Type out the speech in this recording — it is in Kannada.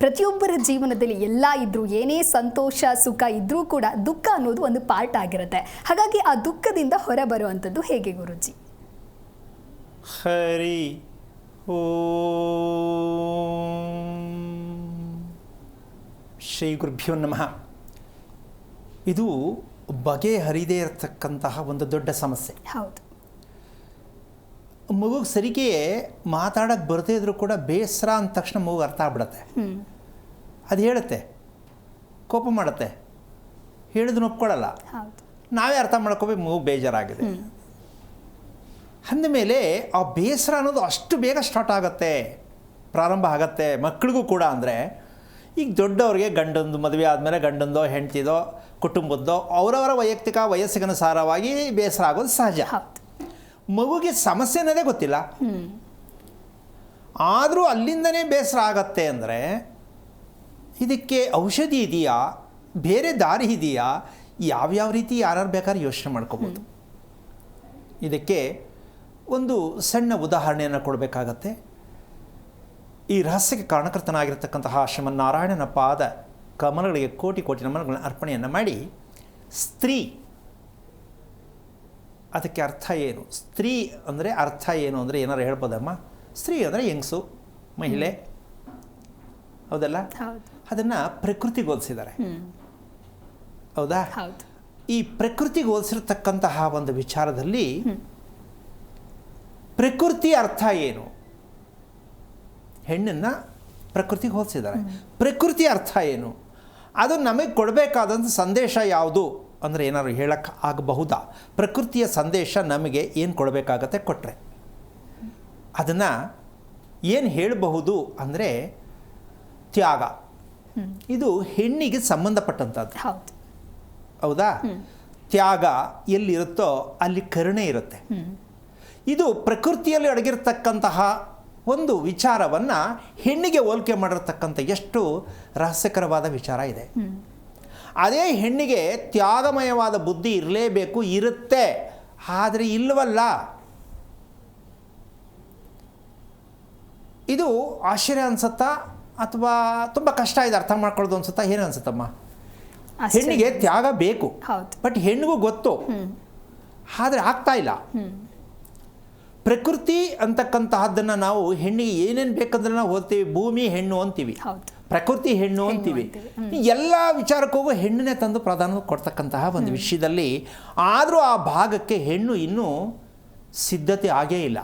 ಪ್ರತಿಯೊಬ್ಬರ ಜೀವನದಲ್ಲಿ ಎಲ್ಲ ಇದ್ರೂ ಏನೇ ಸಂತೋಷ ಸುಖ ಇದ್ರೂ ಕೂಡ ದುಃಖ ಅನ್ನೋದು ಒಂದು ಪಾರ್ಟ್ ಆಗಿರುತ್ತೆ. ಹಾಗಾಗಿ ಆ ದುಃಖದಿಂದ ಹೊರ ಬರುವಂಥದ್ದು ಹೇಗೆ ಗುರುಜಿ? ಹರಿ ಓಂ. ಶ್ರೀ ಗುರುಭ್ಯೋ ನಮಃ. ಇದು ಬಗೆಹರಿದೇ ಇರತಕ್ಕಂತಹ ಒಂದು ದೊಡ್ಡ ಸಮಸ್ಯೆ. ಹೌದು. ಮಗುಗೆ ಸರಿಗೆ ಮಾತಾಡೋಕ್ಕೆ ಬರದೇ ಇದ್ರೂ ಕೂಡ ಬೇಸರ ಅಂದ ತಕ್ಷಣ ಮಗು ಅರ್ಥ ಆಗ್ಬಿಡತ್ತೆ. ಅದು ಹೇಳುತ್ತೆ ಕೋಪ ಮಾಡುತ್ತೆ. ಹೇಳಿದ್ರು ಒಪ್ಕೊಳ್ಳಲ್ಲ ನಾವೇ ಅರ್ಥ ಮಾಡ್ಕೋಬೇಕು ಮಗು ಬೇಜಾರಾಗಿದೆ. ಅಂದಮೇಲೆ ಆ ಬೇಸರ ಅನ್ನೋದು ಅಷ್ಟು ಬೇಗ ಸ್ಟಾರ್ಟ್ ಆಗುತ್ತೆ ಪ್ರಾರಂಭ ಆಗತ್ತೆ ಮಕ್ಕಳಿಗೂ ಕೂಡ ಅಂದರೆ ಈಗ ದೊಡ್ಡವ್ರಿಗೆ ಗಂಡಂದು ಮದುವೆ ಆದಮೇಲೆ ಗಂಡಂದೋ ಹೆಂಡ್ತಿದೋ ಕುಟುಂಬದ್ದೋ ಅವರವರ ವೈಯಕ್ತಿಕ ವಯಸ್ಸಿಗನುಸಾರವಾಗಿ ಬೇಸರ ಆಗೋದು ಸಹಜ. ಮಗುಗೆ ಸಮಸ್ಯೆ ಅನ್ನೋದೇ ಗೊತ್ತಿಲ್ಲ. ಆದರೂ ಅಲ್ಲಿಂದನೇ ಬೇಸರ ಆಗತ್ತೆ ಅಂದರೆ, ಇದಕ್ಕೆ ಔಷಧಿ ಇದೆಯಾ? ಬೇರೆ ದಾರಿ ಇದೆಯಾ? ಯಾವ್ಯಾವ ರೀತಿ ಯಾರ್ಯಾರು ಬೇಕಾದ್ರೆ ಯೋಚನೆ ಮಾಡ್ಕೋಬೋದು. ಇದಕ್ಕೆ ಒಂದು ಸಣ್ಣ ಉದಾಹರಣೆಯನ್ನು ಕೊಡಬೇಕಾಗತ್ತೆ. ಈ ರಹಸ್ಯಕ್ಕೆ ಕಾರಣಕರ್ತನಾಗಿರ್ತಕ್ಕಂತಹ ಶ್ರೀಮನ್ನಾರಾಯಣನ ಪಾದ ಕಮಲಗಳಿಗೆ ಕೋಟಿ ಕೋಟಿ ನಮನಗಳನ್ನ ಅರ್ಪಣೆಯನ್ನು ಮಾಡಿ, ಸ್ತ್ರೀ ಅದಕ್ಕೆ ಅರ್ಥ ಏನು? ಸ್ತ್ರೀ ಅಂದರೆ ಅರ್ಥ ಏನು ಅಂದರೆ ಏನಾರು ಹೇಳ್ಬೋದಮ್ಮ? ಸ್ತ್ರೀ ಅಂದರೆ ಹೆಂಗಸು ಮಹಿಳೆ? ಹೌದಲ್ಲ? ಹೌದು. ಅದನ್ನು ಪ್ರಕೃತಿಗೆ ಹೋಲಿಸಿದ್ದಾರೆ. ಹೌದಾ? ಈ ಪ್ರಕೃತಿಗೆ ಹೋಲಿಸಿರ್ತಕ್ಕಂತಹ ಒಂದು ವಿಚಾರದಲ್ಲಿ ಪ್ರಕೃತಿ ಅರ್ಥ ಏನು? ಹೆಣ್ಣನ್ನು ಪ್ರಕೃತಿಗೆ ಹೋಲಿಸಿದ್ದಾರೆ. ಪ್ರಕೃತಿ ಅರ್ಥ ಏನು? ಅದು ನಮಗೆ ಕೊಡಬೇಕಾದಂಥ ಸಂದೇಶ ಯಾವುದು? ಅಂದರೆ ಏನಾದ್ರು ಹೇಳಕ್ಕೆ ಆಗಬಹುದಾ? ಪ್ರಕೃತಿಯ ಸಂದೇಶ ನಮಗೆ ಏನು ಕೊಡಬೇಕಾಗತ್ತೆ ಕೊಟ್ಟರೆ ಅದನ್ನು ಏನು ಹೇಳಬಹುದು ಅಂದರೆ ತ್ಯಾಗ. ಇದು ಹೆಣ್ಣಿಗೆ ಸಂಬಂಧಪಟ್ಟಂಥದ್ದು ಹೌದು. ಹೌದಾ? ತ್ಯಾಗ ಎಲ್ಲಿರುತ್ತೋ ಅಲ್ಲಿ ಕರುಣೆ ಇರುತ್ತೆ. ಇದು ಪ್ರಕೃತಿಯಲ್ಲಿ ಅಡಗಿರ್ತಕ್ಕಂತಹ ಒಂದು ವಿಚಾರವನ್ನು ಹೆಣ್ಣಿಗೆ ಹೋಲಿಕೆ ಮಾಡಿರ್ತಕ್ಕಂಥ ಎಷ್ಟು ರಹಸ್ಯಕರವಾದ ವಿಚಾರ ಇದೆ. ಅದೇ ಹೆಣ್ಣಿಗೆ ತ್ಯಾಗಮಯವಾದ ಬುದ್ಧಿ ಇರಲೇಬೇಕು ಇರುತ್ತೆ. ಆದರೆ ಇಲ್ಲವಲ್ಲ ಇದು ಆಶ್ಚರ್ಯ ಅನಿಸುತ್ತಾ? ಅಥವಾ ತುಂಬ ಕಷ್ಟ ಇದೆ ಅರ್ಥ ಮಾಡ್ಕೊಳ್ಳೋದು ಅನ್ಸುತ್ತಾ? ಏನು ಅನ್ಸುತ್ತಮ್ಮ? ಹೆಣ್ಣಿಗೆ ತ್ಯಾಗ ಬೇಕು. ಬಟ್ ಹೆಣ್ಣಿಗೂ ಗೊತ್ತು. ಆದರೆ ಆಗ್ತಾ ಇಲ್ಲ. ಪ್ರಕೃತಿ ಅಂತಕ್ಕಂತಹದ್ದನ್ನು ನಾವು ಹೆಣ್ಣಿಗೆ ಏನೇನು ಬೇಕಂದ್ರೆ ನಾವು ಓದ್ತೀವಿ ಭೂಮಿ ಹೆಣ್ಣು ಅಂತೀವಿ. ಹೌದು. ಪ್ರಕೃತಿ ಹೆಣ್ಣು ಅಂತೀವಿ. ಈ ಎಲ್ಲ ವಿಚಾರಕ್ಕೂ ಹೆಣ್ಣನ್ನೇ ತಂದು ಪ್ರಧಾನ ಕೊಡ್ತಕ್ಕಂತಹ ಒಂದು ವಿಷಯದಲ್ಲಿ ಆದರೂ ಆ ಭಾಗಕ್ಕೆ ಹೆಣ್ಣು ಇನ್ನೂ ಸಿದ್ಧತೆ ಆಗೇ ಇಲ್ಲ.